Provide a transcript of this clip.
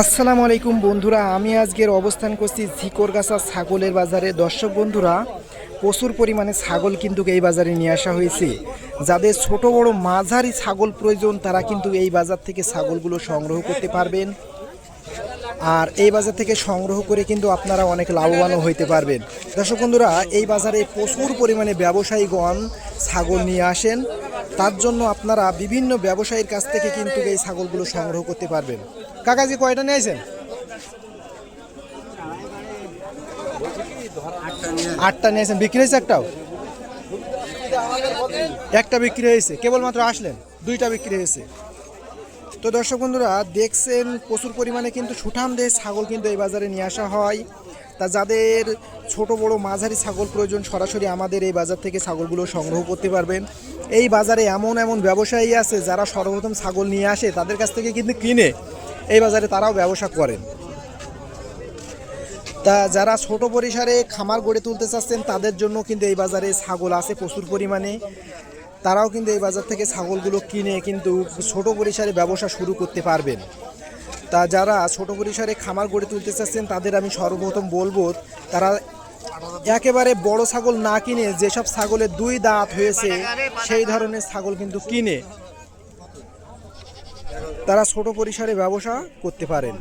আসসালামু আলাইকুম বন্ধুরা, আমি আজকের অবস্থান করছি ঝিকরগাছা ছাগলের বাজারে। দর্শক বন্ধুরা, প্রচুর পরিমাণে ছাগল কিন্তু এই বাজারে নিয়ে আসা হয়েছে। যাদের ছোট বড় মাঝারি ছাগল প্রয়োজন, তারা কিন্তু এই বাজার থেকে ছাগলগুলো সংগ্রহ করতে পারবেন। আর এই বাজার থেকে সংগ্রহ করে কিন্তু আপনারা অনেক লাভবানও হইতে পারবেন। দর্শক বন্ধুরা, এই বাজারে প্রচুর পরিমাণে ব্যবসায়ীগণ ছাগল নিয়ে আসেন। তার জন্য আপনারা বিভিন্ন ব্যবসায়ীর কাছ থেকে কিন্তু এই ছাগলগুলো সংগ্রহ করতে পারবেন। কাকাজি, কয়টা নিয়েছেন? আটটা নিয়েছেন। বিক্রি হয়েছে একটাও? একটা বিক্রি হয়েছে। কেবলমাত্র আসলেন? দুইটা বিক্রি হয়েছে। তো দর্শক বন্ধুরা, দেখছেন প্রচুর পরিমাণে কিন্তু সুঠাম দেহ ছাগল কিন্তু এই বাজারে নিয়ে আসা হয়। তা যাদের ছোট বড় মাঝারি ছাগল প্রয়োজন সরাসরি আমাদের এই বাজার থেকে ছাগলগুলো সংগ্রহ করতে পারবেন। এই বাজারে এমন এমন ব্যবসায়ী আছে যারা সর্বপ্রথম ছাগল নিয়ে আসে, তাদের কাছ থেকে কিন্তু কিনে এই বাজারে তারাও ব্যবসা করেন। তা যারা ছোট পরিসরে খামার গড়ে তুলতে চাচ্ছেন, তাদের জন্য কিন্তু এই বাজারে ছাগল আছে প্রচুর পরিমাণে। তারাও কিন্তু এই বাজার থেকে ছাগলগুলো কিনে কিন্তু ছোট পরিসরে ব্যবসা শুরু করতে পারবেন। তা যারা ছোট পরিসরে খামার গড়ে তুলতে চাচ্ছেন, তাদের আমি সর্বপ্রথম বলব, তারা একেবারে বড় ছাগল না কিনে যেসব ছাগলের দুই দাঁত হয়েছে, সেই ধরনের ছাগল কিন্তু কিনে। তারা ছোট পরিসরে ব্যবসা করতে পারেন।